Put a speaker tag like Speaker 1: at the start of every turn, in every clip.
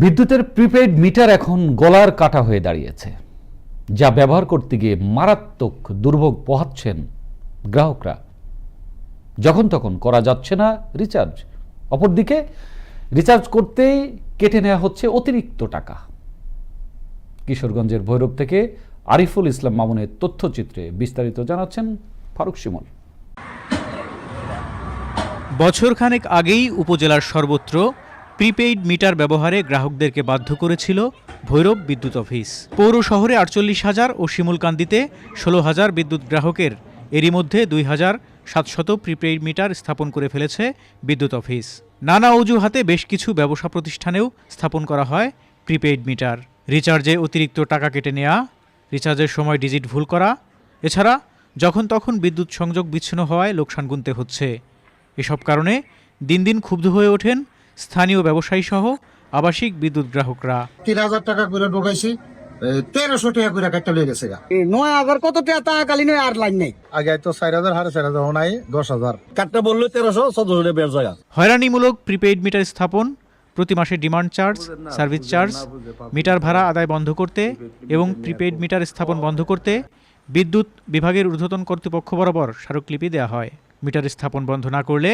Speaker 1: বিদ্যুতের prepaid meter এখন গলার কাটা হয়ে দাঁড়িয়েছে, যা ব্যবহার করতে গিয়ে মারাত্মক দুর্ভোগ পোহাচ্ছেন গ্রাহকরা। যখন তখন করা যাচ্ছে না রিচার্জ। অপরদিকে, রিচার্জ করতেই কেটে নেওয়া হচ্ছে অতিরিক্ত টাকা। কিশোরগঞ্জের ভৈরব থেকে আরিফুল ইসলাম মামুনের তথ্যচিত্রে বিস্তারিত জানাচ্ছেন ফারুক শিমুল।
Speaker 2: বছরখানেক আগেই উপজেলার সর্বত্র প্রিপেইড মিটার ব্যবহারে গ্রাহকদেরকে বাধ্য করেছিল ভৈরব বিদ্যুৎ অফিস। পৌর শহরে আটচল্লিশ হাজার ও শিমুলকান্দিতে ষোলো হাজার বিদ্যুৎ গ্রাহকের। এরই মধ্যে দুই হাজার সাতশত প্রিপেইড মিটার স্থাপন করে ফেলেছে বিদ্যুৎ অফিস। নানা অজুহাতে বেশ কিছু ব্যবসা প্রতিষ্ঠানেও স্থাপন করা হয় প্রিপেইড মিটার। রিচার্জে অতিরিক্ত টাকা কেটে নেওয়া রিচার্জের সময় ডিজিট ভুল করা, এছাড়া যখন তখন বিদ্যুৎ সংযোগ বিচ্ছিন্ন হওয়ায় লোকসান গুনতে হচ্ছে। এসব কারণে দিন দিন ক্ষুব্ধ হয়ে ওঠেন স্থানীয় ব্যবসায়ী সহ আবাসিক বিদ্যুৎ গ্রাহকরা।
Speaker 3: তিন হাজার টাকা করে ঢুকাইছি তেরোশো টাকা করে কাটতে লেগে গেছে
Speaker 4: নয় হাজার কত টাকা? টাকা কালি নয় আর লাইন নাই।
Speaker 3: আগে তো চার হাজার হারে চার হাজার নাই দশ হাজার।
Speaker 5: কাটটা বলল তেরোশো চোদ্দশো টাকা বের জায়গা
Speaker 2: হয়রানিমূলক প্রিপেইড মিটার স্থাপন প্রতি মাসে demand charge service charge meter ভাড়া আদায় বন্ধ করতে এবং প্রিপেইড মিটার স্থাপন বন্ধ করতে বিদ্যুৎ বিভাগের ঊর্ধ্বতন কর্তৃপক্ষ বরাবর স্মারকলিপি দেওয়া হয়। মিটার স্থাপন বন্ধ না করলে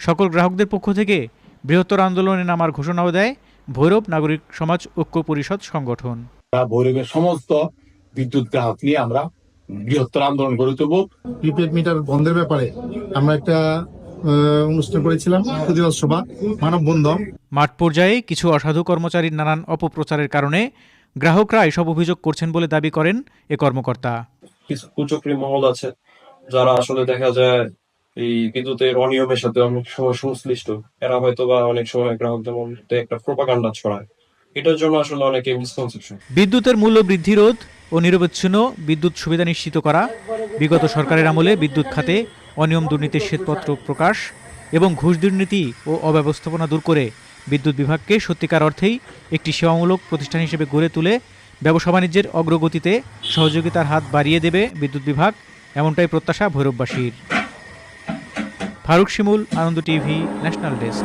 Speaker 2: সকল গ্রাহকদের পক্ষ থেকে বৃহত্তর আন্দোলনে নামার ঘোষণাও দেয় ভৈরব নাগরিক সমাজ ঐক্য পরিষদ সংগঠন।
Speaker 6: ভৈরবের সমস্ত বিদ্যুৎ গ্রাহক নিয়ে আমরা বৃহত্তর আন্দোলন গড়ে তুলব।
Speaker 3: প্রিপেড মিটার বন্ধের ব্যাপারে আমরা একটা অনুষ্ঠান করেছিলাম প্রতিবাদ সভা মানব বন্ধন।
Speaker 2: মাঠ পর্যায়ে কিছু অসাধু কর্মচারীর নানান অপপ্রচারের কারণে গ্রাহকরা এসব অভিযোগ করছেন বলে দাবি করেন এ কর্মকর্তা।
Speaker 7: কিছু কুচক্রী মহল আছে যারা আসলে দেখা যায় এই বিদ্যুতের অনিয়মের সাথে অনেক সময় সংশ্লিষ্ট। এরা হয়তো বা অনেক সময় গ্রাহকদের মধ্যে একটা প্রোপাগান্ডা ছড়ায়। এটার জন্য আসলে অনেকে মিসকনসেপশন
Speaker 2: বিদ্যুতের মূল্য বৃদ্ধি রোধ ও নিরবচ্ছিন্ন বিদ্যুৎ সুবিধা নিশ্চিত করা, বিগত সরকারের আমলে বিদ্যুৎ খাতে অনিয়ম দুর্নীতির শ্বেতপত্র প্রকাশ এবং ঘুষ দুর্নীতি ও অব্যবস্থাপনা দূর করে বিদ্যুৎ বিভাগকে সত্যিকার অর্থেই একটি সেবামূলক প্রতিষ্ঠান হিসেবে গড়ে তুলে ব্যবসা বাণিজ্যের অগ্রগতিতে সহযোগিতার হাত বাড়িয়ে দেবে বিদ্যুৎ বিভাগ, এমনটাই প্রত্যাশা ভৈরববাসীর। Faruk Shimul Ananda TV national desk.